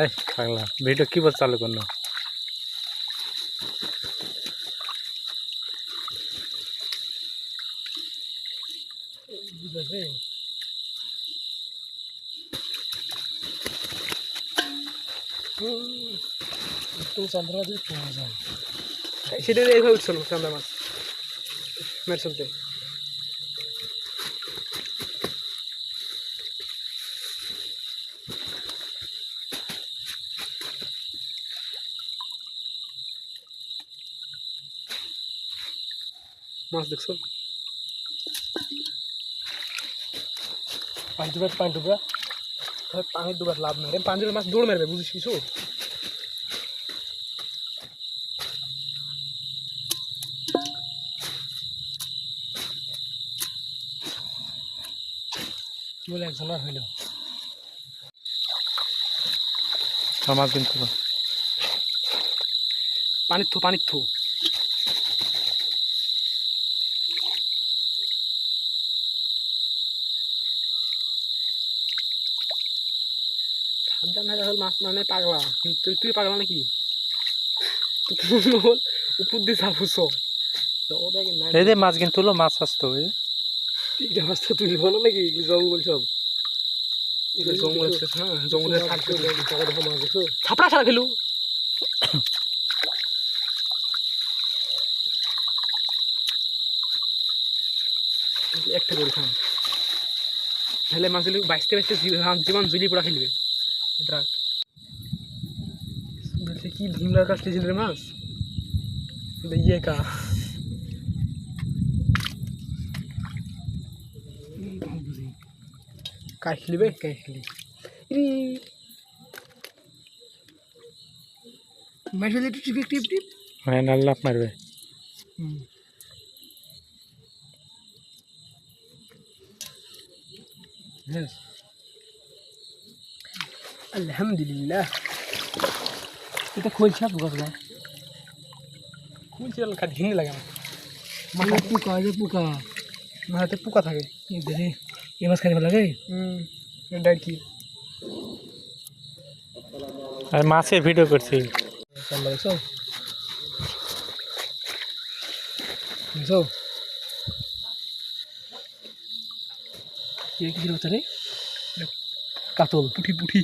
এই পাগলা ভিডিও কি বল চালু করল বুঝেছে? একটু চন্দ্রা দিয়ে পাওয়া যায় সেটা এইভাবে উঠছিল চান্দা মাছ মেরে চলতে মাছ দেখছ? পাঁচ ডুবার পাঁচ ডুবরা পানি ডুবার লাভ নাই পাঁচ ডুবার মাছ দৌড় মারবে বুঝিস কিছু? বলে একজন আর হইল। আমার কিন্তু পানির থু পানির থু। সাবধান না রাহুল মাছ মানে পাগলা। তুই তুই পাগলা নাকি? উপর দিয়ে চাপুস এই যে মাছ কিন্তু হলো মাছ আসতো এই তিনটা মাছ তো তুই বলো নাকি জঙ্গল সব। জঙ্গল হ্যাঁ ছাড়া একটা করে খান। তাহলে মাছগুলো বাইসতে বাইসতে জীবন জুলি পড়া ফেলবে এটা বলছে কি ভীমলার কাছ থেকে রে মাছ? ইয়ে কা। কাই খেলিবে? কাই খেলি? একটু টিপ টিপ টিপ। হ্যাঁ নাল্লাপ মারবে। আলহামদুলিল্লাহ। এটা খুলছে পোকা খুলছে খাট ঘিনে লাগে মাথা পোকা যে পোকা। মাথাতে পোকা থাকে। দেখে এ মাছ খাইতে ভালো লাগে? হুম এটা কি? আর মাছের ভিডিও করছি। দেখছ? দেখছ? কি কি হচ্ছে রে কাতল। পুঠি পুঠি।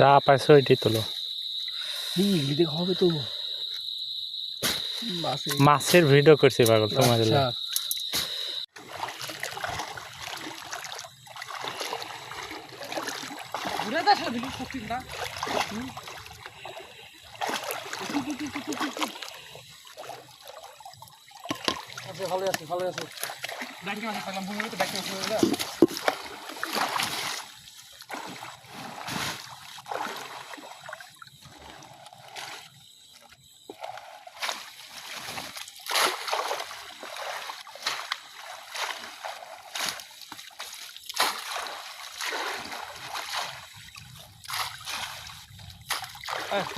যা। পাইছো এটি তোলো। এগুলি দেখে হবে তো। মাছের। ভিডিও করছি পাগল তোমার আচ্ছা না আচ্ছা ভালো আছে ভালো আছে। ব্যাংকে মাসে থাকলাম ভূমি তো ব্যাংকে মাসে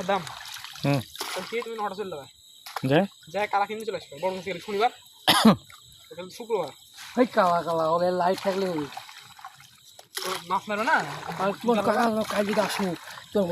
দাম হুম। কে তুমি নটা চলে যাবে? যে যাই কালা কিনে চলে আসবে? বড় শনিবার? শুক্রবার। ওই কালা কালা ওদের লাইট থাকলে। মাছ মারো না? কাজে আসো তোর